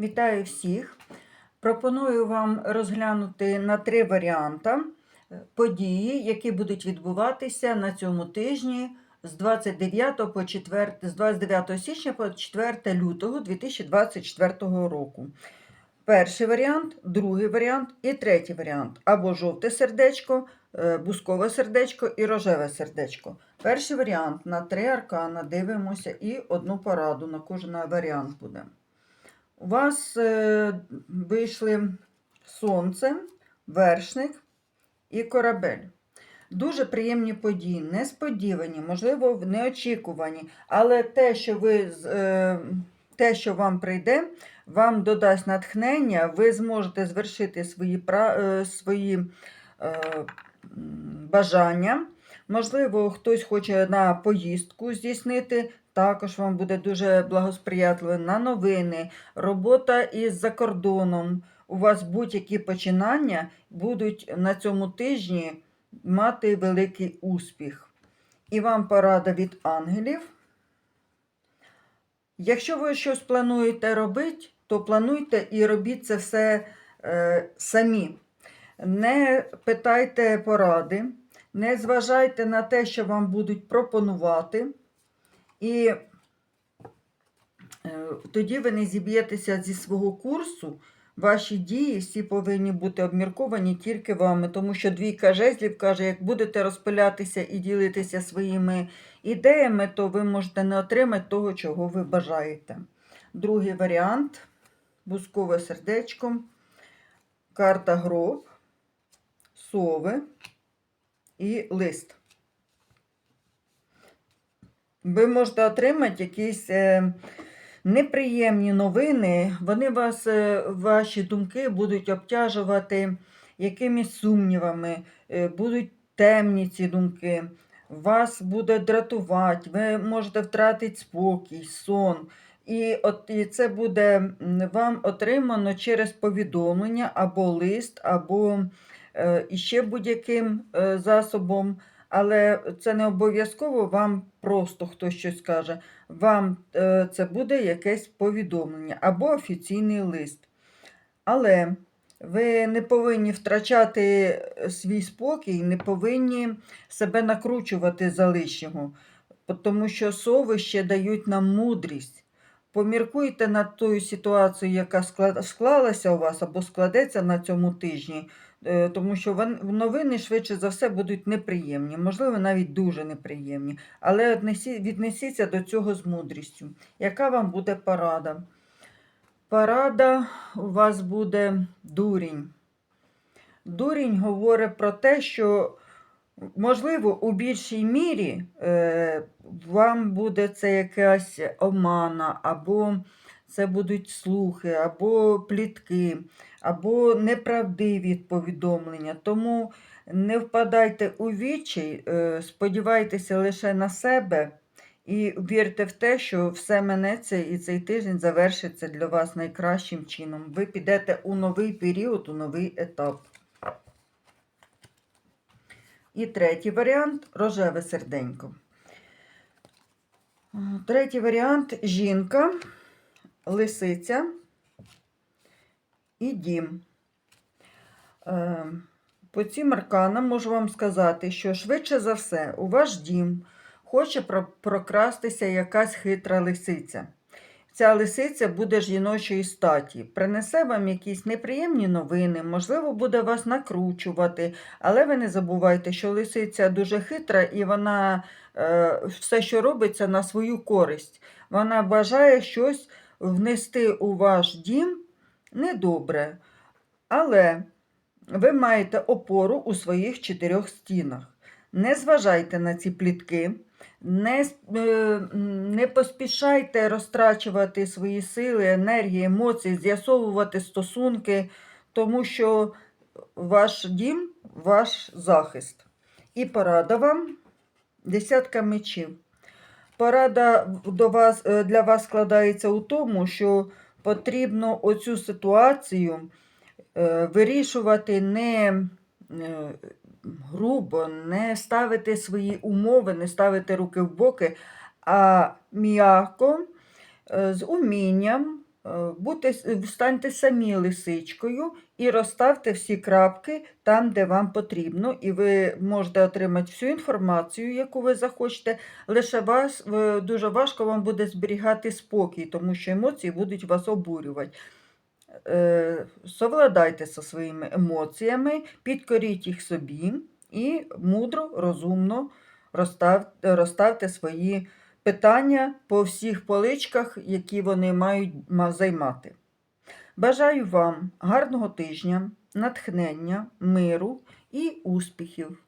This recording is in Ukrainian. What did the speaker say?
Вітаю всіх. Пропоную вам розглянути на три варіанти е, події, які будуть відбуватися на цьому тижні з 29 по 4, з 29 січня по 4 лютого 2024 року. Перший варіант, другий варіант і третій варіант. Або жовте сердечко, е, бускове сердечко і рожеве сердечко. Перший варіант на три аркана дивимося і одну пораду на кожен варіант буде. У вас е, вийшли сонце, вершник і корабель. Дуже приємні події, несподівані, можливо, неочікувані, але те, що ви е, те, що вам прийде, вам додасть натхнення, ви зможете звершити свої, е, свої е, бажання. Можливо, хтось хоче на поїздку здійснити, також вам буде дуже благосприятливо на новини, робота із за кордоном. У вас будь-які починання будуть на цьому тижні мати великий успіх. І вам порада від ангелів. Якщо ви щось плануєте робити, то плануйте і робіть це все е, самі. Не питайте поради, не зважайте на те, що вам будуть пропонувати. І е, тоді ви не зіб'єтеся зі свого курсу. Ваші дії всі повинні бути обмірковані тільки вами, тому що двійка жезлів каже, як будете розпилятися і ділитися своїми ідеями, то ви можете не отримати того, чого ви бажаєте. Другий варіант бускове сердечко, карта гроб, сови і лист. Ви можете отримати якісь е, неприємні новини, вони вас, е, ваші думки будуть обтяжувати якимись сумнівами, е, будуть темні ці думки, вас буде дратувати, ви можете втратити спокій, сон. І, от, і це буде вам отримано через повідомлення або лист, або е, іще будь-яким е, засобом. Але це не обов'язково вам просто хтось щось каже. Вам е, це буде якесь повідомлення або офіційний лист. Але ви не повинні втрачати е, свій спокій, не повинні себе накручувати за лишнього, тому що сови ще дають нам мудрість. Поміркуйте над тою ситуацією, яка склалася у вас або складеться на цьому тижні, е, тому що новини швидше за все будуть неприємні, можливо, навіть дуже неприємні. Але віднесіться до цього з мудрістю. Яка вам буде порада? Порада у вас буде дурінь. Дурінь говорить про те, що, можливо, у більшій мірі е, вам буде це якась омана, або це будуть слухи, або плітки, або неправдиві повідомлення. Тому не впадайте у відчай, е, сподівайтеся лише на себе. І вірте в те, що все минеться і цей тиждень завершиться для вас найкращим чином. Ви підете у новий період, у новий етап. І третій варіант рожеве серденько. Третій варіант жінка, лисиця і дім. Е, По цим арканам можу вам сказати, що швидше за все у ваш дім хоче прокрастися якась хитра лисиця. Ця лисиця буде жіночої статі, принесе вам якісь неприємні новини, можливо, буде вас накручувати, але ви не забувайте, що лисиця дуже хитра і вона е, все, що робиться, на свою користь. Вона бажає щось внести у ваш дім недобре. Але ви маєте опору у своїх чотирьох стінах. Не зважайте на ці плітки, не, е, не поспішайте розтрачувати свої сили, енергії, емоції, з'ясовувати стосунки, тому що ваш дім ваш захист. І порада вам десятка мечів. Порада до вас, е, для вас складається у тому, що потрібно оцю ситуацію е, вирішувати не грубо, не ставити свої умови, не ставити руки в боки, а м'яко, е, з умінням Е, с- станьте самі лисичкою і розставте всі крапки там, де вам потрібно, і ви можете отримати всю інформацію, яку ви захочете. Лише вас дуже важко вам буде зберігати спокій, тому що емоції будуть вас обурювати. Е, Совладайте зі своїми емоціями, підкоріть їх собі і мудро, розумно розстав, розставте свої питання по всіх поличках, які вони мають займати. Бажаю вам гарного тижня, натхнення, миру і успіхів!